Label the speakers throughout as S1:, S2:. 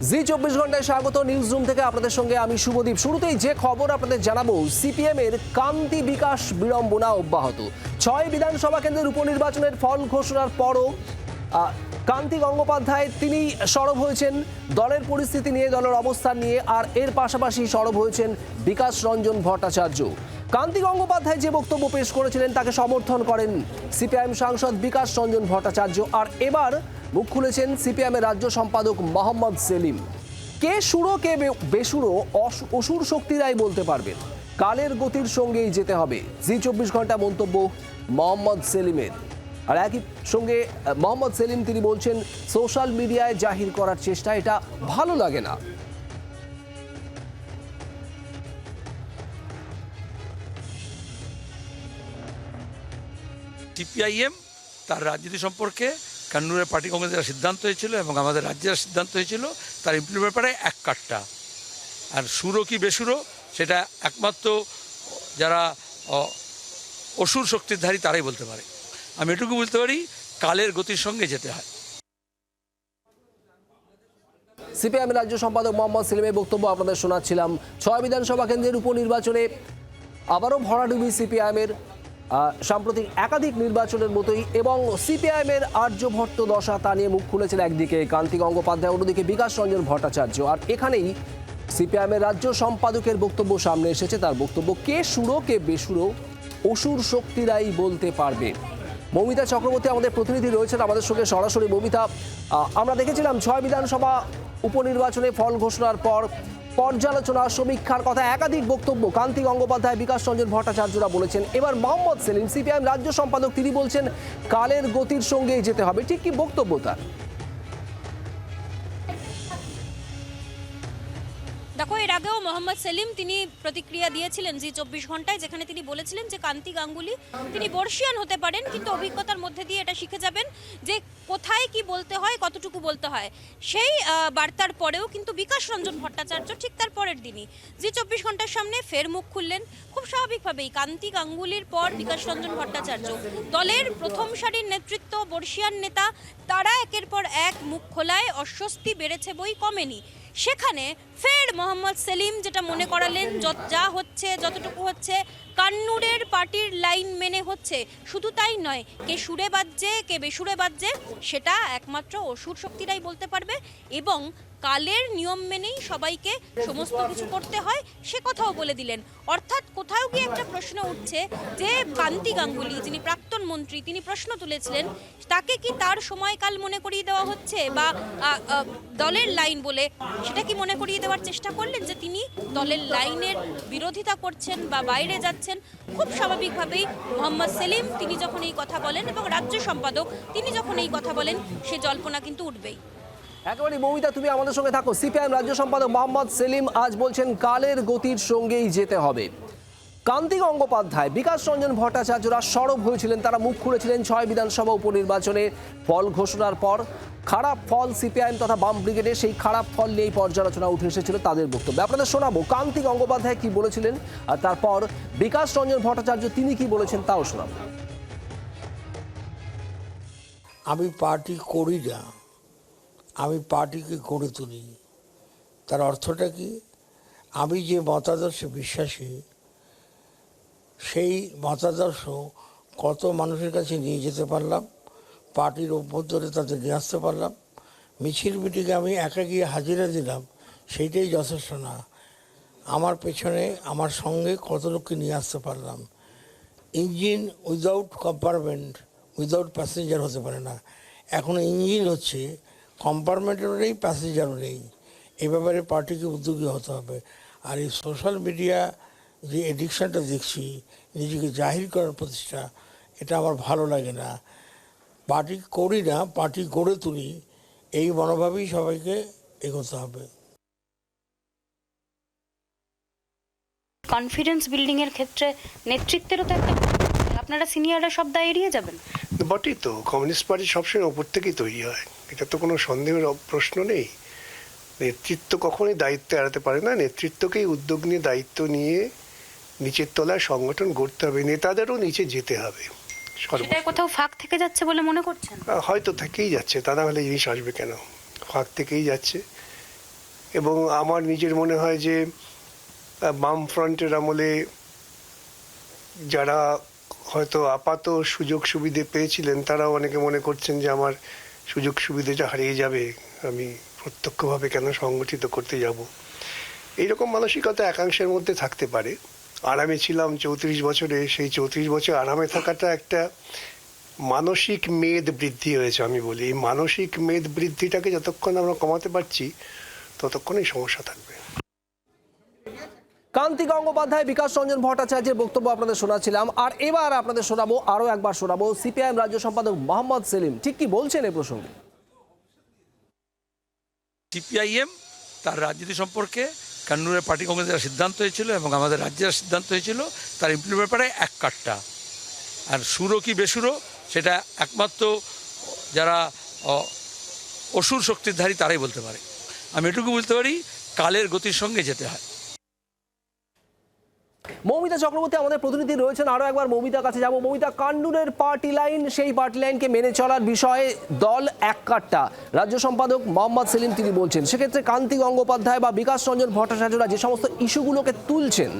S1: জি চব্বিশ ঘন্টায় স্বাগত নিউজ রুম থেকে আপনাদের সঙ্গে আমি শুভদীপ। শুরুতেই যে খবর আপনাদের জানাব সিপিএম এর কান্তি বিকাশ বিড়ম্বনা অব্যাহত। ছয় বিধানসভা কেন্দ্রের উপনির্বাচনের ফল ঘোষণার পরও কান্তি গঙ্গোপাধ্যায় তিনি সরব হয়েছেন। দলের পরিস্থিতি নিয়ে, দলের অবস্থান নিয়ে, আর এর পাশাপাশি সরব হয়েছেন বিকাশ রঞ্জন ভট্টাচার্য। কান্তি গঙ্গোপাধ্যায় যে বক্তব্য পেশ করেছিলেন, তাকে সমর্থন করেন সিপিআইএম সাংসদ বিকাশ রঞ্জন ভট্টাচার্য। আর এবার মুখ খুলেছেন সিপিএমের রাজ্য সম্পাদক মোহাম্মদ সেলিম। কে সুরো, কে বেসুরো, অস- অসুর শক্তিরাই বলতে পারবেন। কালের গতির সঙ্গেই যেতে হবে। জি চব্বিশ ঘণ্টা মন্তব্য মোহাম্মদ সেলিমের। আর একই সঙ্গে মোহাম্মদ সেলিম তিনি বলছেন, সোশ্যাল মিডিয়ায় জাহির করার চেষ্টা, এটা ভালো লাগে না।
S2: সিপিআইএম তার রাজনীতি সম্পর্কে কান্নুরের পার্টি কংগ্রেসের সিদ্ধান্ত হয়েছিল এবং আমাদের রাজ্যের সিদ্ধান্ত হয়েছিল, তার ইমপ্লিমেন্ট ব্যাপারে এক কাটটা। আর সুরো কি বেসুরো, সেটা একমাত্র যারা অসুর শক্তিধারী তারাই বলতে পারে। আমি এটুকু বলতে পারি, কালের গতির সঙ্গে যেতে হয়।
S1: সিপিআইএম রাজ্য সম্পাদক মোহাম্মদ সেলিমের বক্তব্য আপনাদের শোনাচ্ছিলাম। ছয় বিধানসভা কেন্দ্রের উপনির্বাচনে আবারও ভরাডুবি সিপিআইএমের সাম্প্রতিক একাধিক নির্বাচনের মতোই এবং সিপিআইএমের আর্যভট্ট দশা তা নিয়ে মুখ খুলেছেন একদিকে কান্তি গঙ্গোপাধ্যায় অন্যদিকে বিকাশ রঞ্জন ভট্টাচার্য। আর এখানেই সিপিআইএমের রাজ্য সম্পাদকের বক্তব্য সামনে এসেছে। তার বক্তব্য, কে সুরো, কে বেসুরো, অসুর শক্তিরাই বলতে পারবে। মৌমিতা চক্রবর্তী আমাদের প্রতিনিধি রয়েছেন আমাদের সঙ্গে সরাসরি। মৌমিতা আমরা দেখেছিলাম ছয় বিধানসভা উপনির্বাচনে ফল ঘোষণার পর পর্যালোচনা, সমীক্ষার কথা, একাধিক বক্তব্য। কান্তি গঙ্গোপাধ্যায়, বিকাশ রঞ্জন ভট্টাচার্যরা বলেছেন, এবার মোহাম্মদ সেলিম, সিপিআইএম রাজ্য সম্পাদক তিনি বলছেন, কালের গতির সঙ্গেই যেতে হবে। ঠিক কি বক্তব্য তার?
S3: দেখো, এর আগেও মোহাম্মদ সেলিম তিনি প্রতিক্রিয়া দিয়েছিলেন জি চব্বিশ ঘন্টায়, যেখানে তিনি বলেছিলেন যে কান্তি গাঙ্গুলি তিনি বর্ষিয়ান হতে পারেন, কিন্তু অভিজ্ঞতার মধ্যে দিয়ে এটা শিখে যাবেন যে কোথায় কি বলতে হয়, কতটুকু বলতে হয়। সেই বার্তার পরেও কিন্তু বিকাশ রঞ্জন ভট্টাচার্য ঠিক তার পরের দিনই। জি চব্বিশ ঘণ্টার সামনে ফের মুখ খুললেন। খুব স্বাভাবিকভাবেই কান্তি গাঙ্গুলির পর বিকাশ রঞ্জন ভট্টাচার্য। দলের প্রথম সারির নেতৃত্ব, বর্ষিয়ান নেতা, তারা একের পর এক মুখ খোলায়, অস্বস্তি বেড়েছে বই কমেনি। সেখানে ফের মোহাম্মদ সেলিম যেটা মনে করালেন যা হচ্ছে যতটুকু হচ্ছে কান্নুরের পার্টির লাইন মেনে হচ্ছে। শুধু তাই নয়, কে সুরে বাজছে, কে বেসুরে বাজছে, সেটা একমাত্র অসুর শক্তিরাই বলতে পারবে এবং কালের নিয়ম মেনেই সবাইকে সমস্ত কিছু করতে হয়, সে কথাও বলে দিলেন। অর্থাৎ কোথাও গিয়ে একটা প্রশ্ন উঠছে যে, কান্তি গাঙ্গুলি, যিনি প্রাক্তন মন্ত্রী, তিনি প্রশ্ন তুলেছিলেন, তাকে কি তার সময়কাল মনে করিয়ে দেওয়া হচ্ছে বা দলের লাইন বলে সেটা কি মনে করিয়ে দেওয়ার চেষ্টা করলেন যে, তিনি দলের লাইনের বিরোধিতা করছেন বা বাইরে যাচ্ছেন? খুব স্বাভাবিকভাবেই মোহাম্মদ সেলিম, তিনি যখন এই কথা বলেন এবং রাজ্য সম্পাদক, তিনি যখন এই কথা বলেন, সে জল্পনা কিন্তু উঠবেই।
S1: একেবারে মৌমিতা, তুমি আমাদের সঙ্গে থাকো। সিপিআইএম রাজ্য সম্পাদক মোহাম্মদ সেলিম আজ বলছেন, কালের গতির সঙ্গেই যেতে হবে। কান্তি গঙ্গোপাধ্যায় বিকাশ রঞ্জন ভট্টাচার্যরা সরব হয়েছিলেন। তারা মুখ খুলেছিলেন ছয় বিধানসভা উপনির্বাচনে। ফল ঘোষণার পর খারাপ ফল সিপিআইএম তথা বাম ব্রিগেডে সেই খারাপ ফল নিয়েই পর্যালোচনা উঠে এসেছিল তাদের বক্তব্য। আপনাদের শোনাবো কান্তি গঙ্গোপাধ্যায় কি বলেছিলেন আর তারপর বিকাশ রঞ্জন ভট্টাচার্য তিনি কি বলেছেন তাও শোনাবো।
S4: আমি পার্টি করি না, আমি পার্টিকে গড়ে তুলি। তার অর্থটা কি? আমি যে মতাদর্শে বিশ্বাসী সেই মতাদর্শ কত মানুষের কাছে নিয়ে যেতে পারলাম, পার্টির অভ্যন্তরে তাদের নিয়ে আসতে পারলাম, মিছিল মিটিংয়ে আমি একা গিয়ে হাজিরা দিলাম, সেইটাই যথেষ্ট না। আমার পেছনে, আমার সঙ্গে কত লোককে নিয়ে আসতে পারলাম। Engine without compartment without passenger হতে পারে না। এখন ইঞ্জিন হচ্ছে কম্পার্টমেন্টেরও নেই প্যাসেঞ্জারও নেই। এ ব্যাপারে পার্টিকে উদ্যোগী হতে হবে। আর এই সোশ্যাল মিডিয়া যে এডিকশনটা দেখছি নিজেকে জাহির করার প্রতিষ্ঠা এটা আমার ভালো লাগে না। পার্টি করি না পার্টি গড়ে তুলি এই মনোভাবেই সবাইকে এগোতে হবে।
S5: কনফিডেন্স বিল্ডিং এর ক্ষেত্রে নেতৃত্বেরও তো একটা আপনারা সিনিয়ররা সব দায় এড়িয়ে যাবেন।
S6: বটেই তো কমিউনিস্ট পার্টি সবসময় ওপর থেকেই তৈরি হয়। এটা তো কোনো সন্দেহের প্রশ্ন নেই। নেতৃত্ব কখনোই দায়িত্ব এড়াতে পারে না। নেতৃত্বকেই উদ্যোগ নিয়ে দায়িত্ব নিয়ে নিচের তলায় সংগঠন গড়তে হবে নেতাদেরও নিচে যেতে হবে।
S5: সেটা কোথাও ফাঁক থেকে যাচ্ছে বলে মনে করছেন?
S6: হয়তো থেকেই যাচ্ছে তা না হলে জিনিস আসবে কেন? ফাঁক থেকেই যাচ্ছে। এবং আমার নিজের মনে হয় যে বাম ফ্রন্টের আমলে যারা হয়তো আপাত সুযোগ সুবিধে পেয়েছিলেন তারাও অনেকে মনে করছেন যে আমার সুযোগ সুবিধেটা হারিয়ে যাবে আমি প্রত্যক্ষভাবে কেন সংগঠিত করতে যাব? এইরকম মানসিকতা একাংশের মধ্যে থাকতে পারে। আরামে ছিলাম চৌত্রিশ বছরে। সেই চৌত্রিশ বছর আরামে থাকাটা একটা মানসিক মেদ বৃদ্ধি হয়েছে আমি বলি। এই মানসিক মেদ বৃদ্ধিটাকে যতক্ষণ আমরা কমাতে পারছি ততক্ষণ এই সমস্যা থাকবে।
S1: কান্তি গঙ্গোপাধ্যায় বিকাশ রঞ্জন ভট্টাচার্যের বক্তব্য আপনাদের শোনাচ্ছিলাম। আর এবার আপনাদের শোনাবো আরও একবার শোনাবো সিপিআইএম রাজ্য সম্পাদক মোহাম্মদ সেলিম। ঠিক কি বলছেন এই প্রসঙ্গে?
S2: সিপিআইএম তার রাজনীতি সম্পর্কে কান্নুরের পার্টি কংগ্রেসের সিদ্ধান্ত হয়েছিল এবং আমাদের রাজ্যের সিদ্ধান্ত হয়েছিল, তার ইমপ্লিমেন্ট ব্যাপারে এক কাটটা আর সুরো কি বেসুরো সেটা একমাত্র যারা অসুর অসুর শক্তিরধারী তারাই বলতে পারে। আমি এটুকু বলতে পারি, কালের গতির সঙ্গে যেতে হয়।
S1: মৌমিতা চক্রবর্তী, আমাদের প্রতিনিধি রয়েছেন আরও একবার। মৌমিতার কাছে যাব। মৌমিতা কান্ডুরের পার্টি লাইন সেই পার্টি লাইনকে মেনে চলার বিষয়ে দল এক কাট্টা রাজ্য সম্পাদক মোহাম্মদ সেলিম তিনি বলছেন, সেক্ষেত্রে কান্তি গঙ্গোপাধ্যায় বা বিকাশ রঞ্জন ভট্টাচার্যরা যে সমস্ত ইস্যুগুলোকে তুলছেন,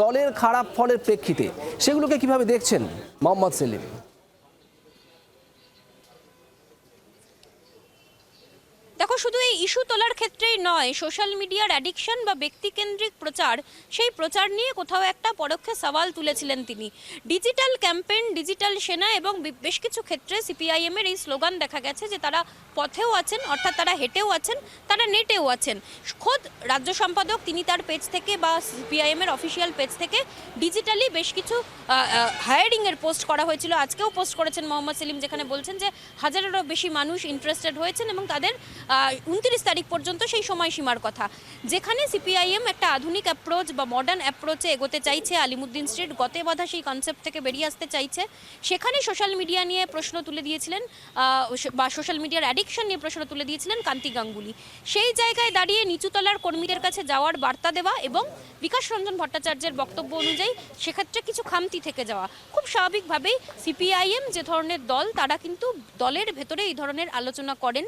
S1: দলের খারাপ ফলের প্রেক্ষিতে, সেগুলোকে কীভাবে দেখছেন মোহাম্মদ সেলিম?
S3: শুধু এই ইস্যু তোলার ক্ষেত্রেই নয়, সোশ্যাল মিডিয়ার অ্যাডিকশন বা ব্যক্তিকেন্দ্রিক প্রচার, সেই প্রচার নিয়ে কোথাও একটা পরোক্ষে সওয়াল তুলেছিলেন তিনি। ডিজিটাল ক্যাম্পেইন, ডিজিটাল সেনা এবং বেশ কিছু ক্ষেত্রে সিপিআইএম এর এই স্লোগান দেখা গেছে যে তারা পথেও আছেন, অর্থাৎ তারা হেঁটেও আছেন, তারা নেটেও আছেন। খোদ রাজ্য সম্পাদক তিনি তার পেজ থেকে বা সিপিআইএম এর অফিসিয়াল পেজ থেকে ডিজিটালি বেশ কিছু হায়ারিং এর পোস্ট করা হয়েছিল। আজকেও পোস্ট করেছেন মোহাম্মদ সেলিম, যেখানে বলছেন যে হাজারেরও বেশি মানুষ ইন্টারেস্টেড হয়েছেন এবং তাদের উনত্রিশ তারিখ পর্যন্ত সেই সময়সীমার কথা। যেখানে সিপিআইএম একটা আধুনিক অ্যাপ্রোচ বা মডার্ন অ্যাপ্রোচে এগোতে চাইছে আলিমুদ্দিন স্ট্রিট গতে বাধা সেই কনসেপ্ট থেকে বেরিয়ে আসতে চাইছে। সেখানে সোশ্যাল মিডিয়া নিয়ে প্রশ্ন তুলে দিয়েছিলেন বা সোশ্যাল মিডিয়ার অ্যাডিকশন নিয়ে প্রশ্ন তুলে দিয়েছিলেন কান্তি গাঙ্গুলি। সেই জায়গায় দাঁড়িয়ে নিচুতলার কর্মীদের কাছে যাওয়ার বার্তা দেওয়া এবং বিকাশ রঞ্জন ভট্টাচার্যের বক্তব্য অনুযায়ী সেক্ষেত্রে কিছু খামতি থেকে যাওয়া। খুব স্বাভাবিকভাবেই সিপিআইএম যে ধরনের দল তারা কিন্তু দলের ভেতরে এই ধরনের আলোচনা করেন।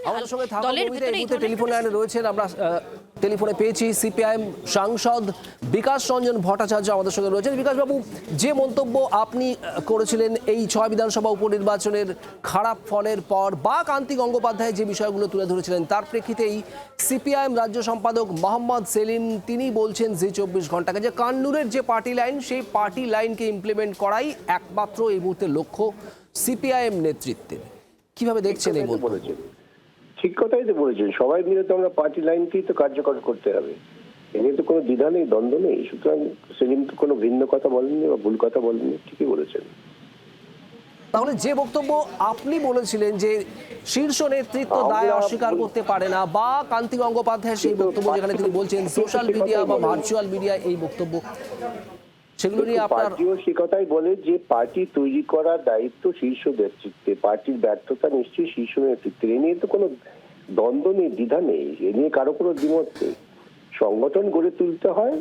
S3: দলের ভেতরে
S1: মুহূর্তে টেলিফোন লাইনে রয়েছেন আমরা টেলিফোনে পেয়েছি সিপিআইএম সাংসদ বিকাশ রঞ্জন ভট্টাচার্য আমাদের সঙ্গে রয়েছেন। বিকাশবাবু যে মন্তব্য আপনি করেছিলেন এই ছয় বিধানসভা উপনির্বাচনের খারাপ ফলের পর বা কান্তি গঙ্গোপাধ্যায় যে বিষয়গুলো তুলে ধরেছিলেন তার প্রেক্ষিতেই সিপিআইএম রাজ্য সম্পাদক মোহাম্মদ সেলিম তিনি বলছেন জি চব্বিশ ঘন্টাকে যে কান্নুরের যে পার্টি লাইন সেই পার্টি লাইনকে ইমপ্লিমেন্ট করাই একমাত্র এই মুহূর্তে লক্ষ্য সিপিআইএম নেতৃত্বের। কীভাবে দেখছেন এই মন্তব্য?
S7: ঠিক কথাই তো বলেছেন সবাই মিলে তো আমরা পার্টি লাইনকেই তো কার্যকর করতে হবে। এ নিয়ে তো কোনো দ্বিধা নেই দ্বন্দ্ব নেই সুতরাং সেদিন তো কোনো ভিন্ন কথা বলেননি বা ভুল কথা বলেননি ঠিকই বলেছেন।
S1: তাহলে যে বক্তব্য আপনি বলেছিলেন যে শীর্ষ নেতৃত্ব দায় অস্বীকার করতে পারে না বা কান্তি গঙ্গোপাধ্যায় সেই বক্তব্য যেখানে তিনি বলছেন সোশ্যাল মিডিয়া বা ভার্চুয়াল মিডিয়া এই বক্তব্য। সেগুলো নিয়ে আপনার
S7: সে কথাই বলে যে পার্টি তৈরি করার দায়িত্ব শীর্ষ নেতৃত্বে পার্টির ব্যর্থতা নিশ্চয়ই শীর্ষ নেতৃত্বে। এ নিয়ে তো কোনো দ্বন্দ্ব নেই দ্বিধা নেই এ নিয়ে কারও কোনো দ্বিমত নেই। সংগঠন গড়ে তুলতে হয়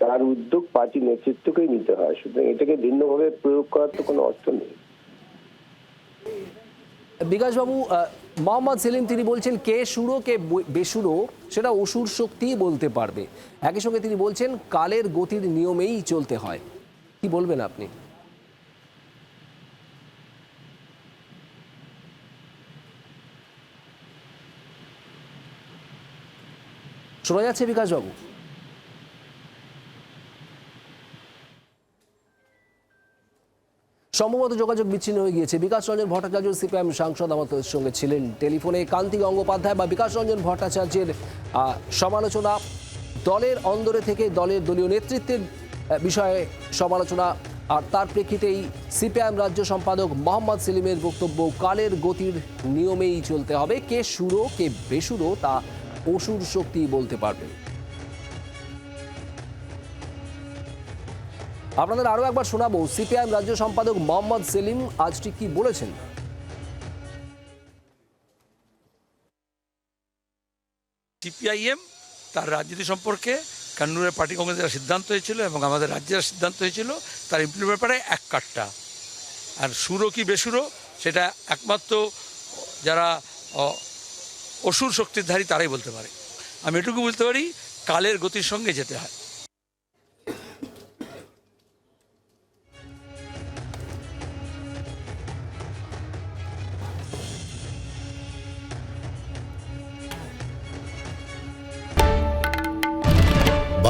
S7: তার উদ্যোগ পার্টি নেতৃত্বকেই নিতে হয়। সুতরাং এটাকে ভিন্নভাবে প্রয়োগ করার তো কোনো অর্থ নেই।
S1: বিকাশবাবু মোহাম্মদ সেলিম তিনি বলছেন, কে সুরো, কে বেসুরো, সেটা অসুর শক্তিই বলতে পারবে। একই সঙ্গে তিনি বলছেন, কালের গতির নিয়মেই চলতে হয়। কি বলবেন আপনি? শোনা যাচ্ছে বিকাশবাবু? সম্ভবত যোগাযোগ বিচ্ছিন্ন হয়ে গিয়েছে। বিকাশ রঞ্জন ভট্টাচার্য সিপিএম সাংসদ আমাদের সঙ্গে ছিলেন। টেলিফোনে কান্তি গঙ্গোপাধ্যায় বা বিকাশ রঞ্জন ভট্টাচার্যের সমালোচনা। দলের অন্দরে থেকে দলের দলীয় নেতৃত্বের বিষয়ে সমালোচনা। আর তার প্রেক্ষিতেই সিপিএম রাজ্য সম্পাদক মোহাম্মদ সেলিমের বক্তব্য, কালের গতির নিয়মেই চলতে হবে। কে সুরো, কে বেসুরো, তা অসুর শক্তি বলতে পারবে আপনাদের আরও একবার শোনাবো। সিপিআইএম রাজ্য সম্পাদক মোহাম্মদ সেলিম আজ ঠিক কি বলেছেন?
S2: সিপিআইএম তার রাজনীতি সম্পর্কে কান্নুরের পার্টি কংগ্রেসের সিদ্ধান্ত হয়েছিল এবং আমাদের রাজ্যের সিদ্ধান্ত হয়েছিল, তার ইমপ্লিমেন্ট ব্যাপারে এক কাটটা আর সুরো কি বেসুরো, সেটা একমাত্র যারা অসুর শক্তিধারী তারাই বলতে পারে। আমি এটুকু বলতে পারি, কালের গতির সঙ্গে যেতে হয়।